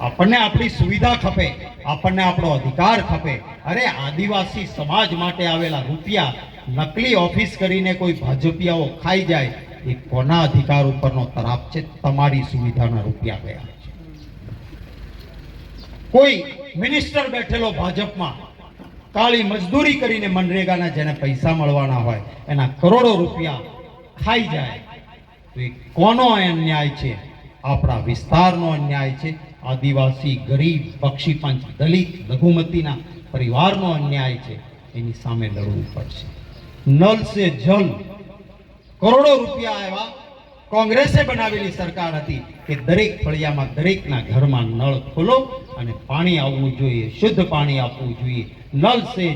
આપણને આપણી સુવિધા ખપે, આપણને આપણો અધિકાર ખપે. અરે, આદિવાસી સમાજ માટે આવેલા રૂપિયા નકલી ઓફિસ કરીને કોઈ ભાજપિયાઓ ખાઈ જાય, એ કોના અધિકાર ઉપરનો તરાપ છે? તમારી સુવિધાના રૂપિયા ગયા કોઈ મિનિસ્ટર બેઠેલો ભાજપમાં કાળી મજદૂરી કરીને મનરેગાના જેને પૈસા મળવાના હોય, એના કરોડો રૂપિયા ખાઈ જાય. તો એ કોનો અન્યાય છે? આપણા વિસ્તારનો અન્યાય છે? આદિવાસી, ગરીબ, પક્ષી પંચ, દલિત, લઘુમતીના પરિવારનો અન્યાય છે, એની સામે લડવું પડશે. નલ સે જલ કરોડો રૂપિયા આવ્યા. કોંગ્રેસે બનાવેલી સરકાર હતી કે દરેક ફળિયામાં દરેકના ઘરમાં નળ ખોલો અને પાણી આવવું જોઈએ, શુદ્ધ પાણી આપવું જોઈએ. નલ સે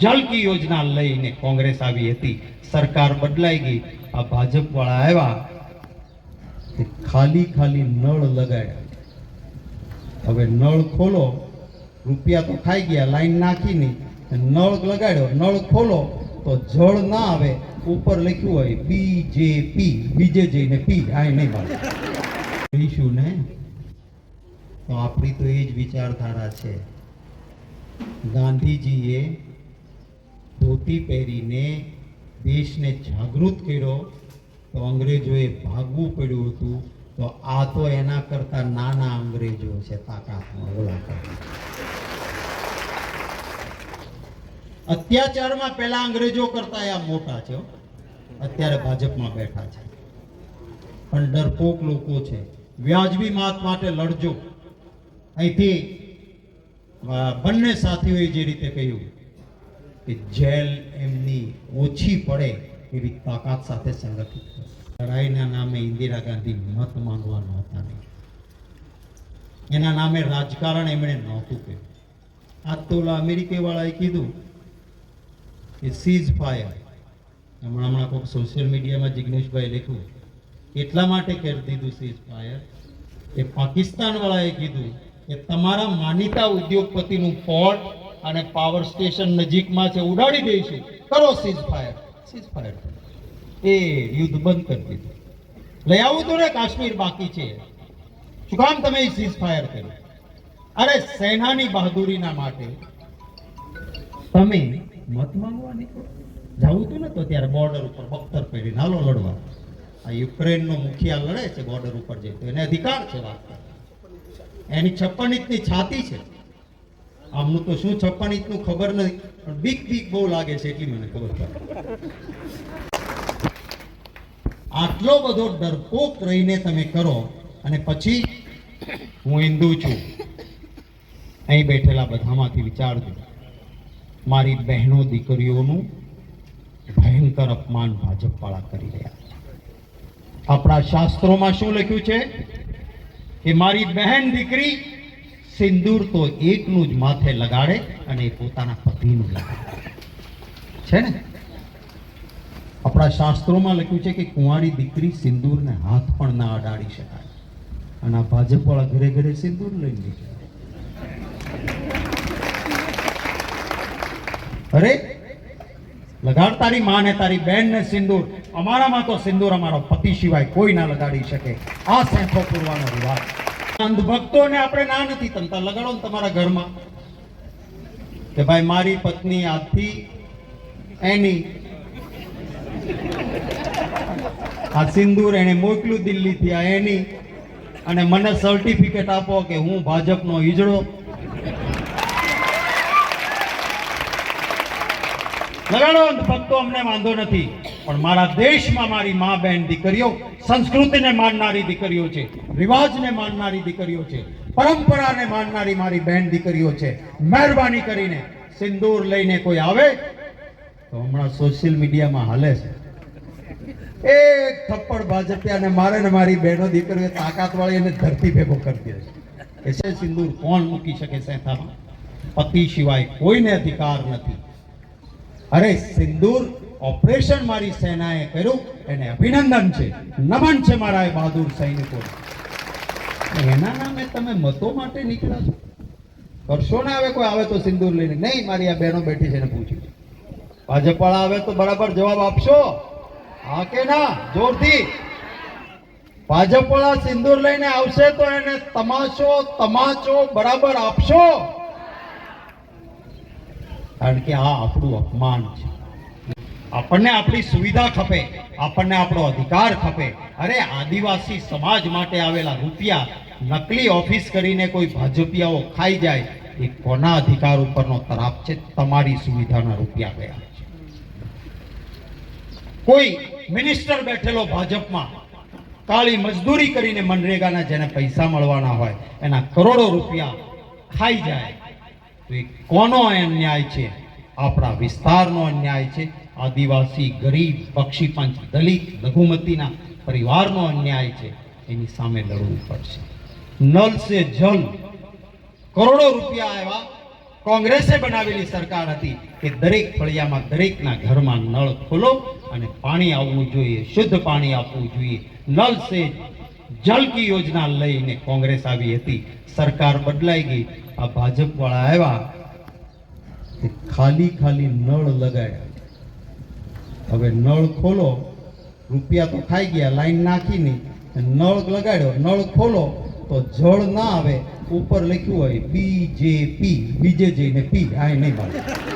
જલ કી યોજના લઈને કોંગ્રેસ આવી હતી. સરકાર બદલાઈ ગઈ. આ ભાજપ વાળા આવ્યા ખાલી ખાલી નળ લગાડ્યા. હવે નળ ખોલો, રૂપિયા તો ખાઈ ગયા, લાઈન નાખીને નળ લગાડ્યો, નળ ખોલો, તો જળ ના આવે, ઉપર લખ્યું હોય બીજેપી બીજે જઈને પી આ નહીં મળે. કહીશું ને? તો આપણી તો એ જ વિચારધારા છે. ગાંધીજીએ ધોતી પહેરીને દેશને જાગૃત કર્યો, તો અંગ્રેજોએ ભાગવું પડ્યું હતું. તો આ તો એના કરતા નાના અંગ્રેજો છે, તાકાતમાં, ઓલા અત્યાચારમાં પહેલા અંગ્રેજો કરતા આ મોટા છે અત્યારે ભાજપમાં બેઠા છે. પણ ડરપોક લોકો છે. વ્યાજબી માત માટે લડજો. અહીંથી બંને સાથીઓએ જે રીતે કહ્યું કે જેલ એમની ઓછી પડે એવી તાકાત સાથે સંગઠિત કરો. લડાઈના નામે ઇન્દિરા ગાંધી મત માંગવા નહોતા નહીં. એના નામે રાજકારણ એમણે નહોતું કર્યું. આ તો ઓલા અમેરિકી કીધું કે સીઝ ફાયર હમણાં હમણાં કોઈક સોશિયલ મીડિયામાં જિગ્નેશભાઈ લખ્યું, એટલા માટે કરી દીધું સીઝ ફાયર કે પાકિસ્તાન વાળાએ કીધું કે, તમારા માનીતા ઉદ્યોગપતિનું પોર્ટ અને પાવર સ્ટેશન નજીકમાં છે, ઉડાડી દઈશું. કરો સીઝ ફાયર સીઝ ફાયર એ યુદ્ધ બંધ કરી દીધું. લઈ આવું તો ને, કાશ્મીર બાકી છે. શું કામ તમે સીઝ ફાયર કર્યું? અરે સેનાની બહાદુરીના માટે. તમે મત માંગવા નીકળો. જવું હતું ને તો ત્યારે બોર્ડર ઉપર બખ્તર પહેરીને હાલો લડવા. આ યુક્રેનનો મુખિયા લડે છે બોર્ડર ઉપર જઈ એને અધિકાર છે વાત એની છપ્પન ઇંચની છાતી છે. આમનું તો શું છપ્પન ઇંચનું ખબર નથી. બીક બીક બહુ લાગે છે એટલી મને ખબર પડે. આટલો બધો ડરપોક રહીને તમે કરો અને પછી હું હિન્દુ છું. અહીં બેઠેલા બધામાંથી વિચારજો. મારી બહેનો દીકરીઓનું ભયંકર અપમાન ભાજપવાળા કરી રહ્યા આપણા શાસ્ત્રોમાં શું લખ્યું છે? કે મારી બહેન દીકરી સિંદૂર તો એકનું જ માથે લગાડે અને પોતાના પતિનું લગાડે. છે ને? આપણા શાસ્ત્રોમાં લખ્યું છે કે કુંવારી દીકરી સિંદૂરને હાથ પણ ના અડાડી શકાય. અને આ ભાજપવાળા ઘરે ઘરે સિંદૂર લઈ નીકળે અરે, લગાડ તારી માને, તારી બેન ને સિંદૂર. અમારામાં તો સિંદૂર અમારો પતિ સિવાય કોઈ ના લગાડી શકે. આ સેંખો પૂરવાનો રિવાજ. અંધભક્તોને આપણે ના નથી તમતા. લગાડો ને તમારા ઘરમાં. કે ભાઈ, મારી પત્ની આજથી એની આ સિંદૂર એને મોકલ્યું દિલ્હીથી આ એની અને મને સર્ટિફિકેટ આપો કે હું ભાજપનો ઈજડો લગાડો ભક્તો, અમને વાંધો નથી, પણ મારા દેશમાં મારી મા બહેન દીકરીઓ સંસ્કૃતિને માનનારી દીકરીઓ છે, રિવાજને માનનારી દીકરીઓ છે, પરંપરાને માનનારી મારી બહેન દીકરીઓ છે. મહેરબાની કરીને સિંદૂર લઈને કોઈ આવે તો હમણાં સોશિયલ મીડિયામાં હાલે છે. એક થપ્પડ ભાજપિયાને મારે ને મારી બહેનો દીકરીઓ તાકાત વાળી એને ધરતી ભેગો કરી દે છે. એસે સિંદૂર કોણ મૂકી શકે સેથામાં? પતિ સિવાય કોઈને અધિકાર નથી. અરે સિંદૂર ઓપરેશન મારી સેનાએ કર્યું, એને અભિનંદન છે. નમન છે મારા એ બહાદુર સૈનિકો. એના નામે તમે મતો માટે નીકળ્યા છો. કરશો ને હવે કોઈ આવે તો સિંદૂર લઈને. નહીં, મારી આ બહેનો બેઠી છે ને પૂછ્યું ભાજપ વાળા આવે તો બરાબર જવાબ આપશો? હા કે ના? જોરથી. ભાજપ વાળા સિંદૂર લઈને આવશે તો એને તમાશો, તમાચો બરાબર આપશો? કારણ કે આ આપણું અપમાન છે. આપણને આપણી સુવિધા ખપે, આપણને આપણો અધિકાર ખપે. અરે આદિવાસી સમાજ માટે આવેલા રૂપિયા નકલી ઓફિસ કરીને કોઈ ભાજપિયાઓ ખાઈ જાય, એ કોના અધિકાર ઉપરનો તરાપ છે? તમારી સુવિધાના રૂપિયા ગયા. કોઈ મિનિસ્ટર બેઠેલો ભાજપમાં કાળી મજદૂરી કરીને મનરેગાના જેને પૈસા મળવાના હોય, એના કરોડો રૂપિયા ખાઈ જાય. તો એ કોનો અન્યાય છે? આપણા વિસ્તારનો અન્યાય છે. આદિવાસી ગરીબ પક્ષીપંચ દલિત લઘુમતીના પરિવારનો અન્યાય છે. એની સામે લડવું પડશે. નલ સે જલ. કરોડો રૂપિયા આવ્યા. કોંગ્રેસે બનાવેલી સરકાર હતી કે દરેક ફળિયામાં દરેકના ઘરમાં નળ ખોલો અને પાણી આવવું જોઈએ, શુદ્ધ પાણી આપવું જોઈએ. નલ સે જલ કી યોજના લઈને કોંગ્રેસ આવી હતી. સરકાર બદલાઈ ગઈ. આ ભાજપ વાળા આવ્યા ખાલી ખાલી નળ લગાડ્યા હવે નળ ખોલો. રૂપિયા તો ખાઈ ગયા, લાઈન નાખી નહીં. નળ લગાડ્યો, નળ ખોલો. તો જળ ના આવે ઉપર લખ્યું હોય બીજેપી બીજે જઈને પી આ નહીં મળે.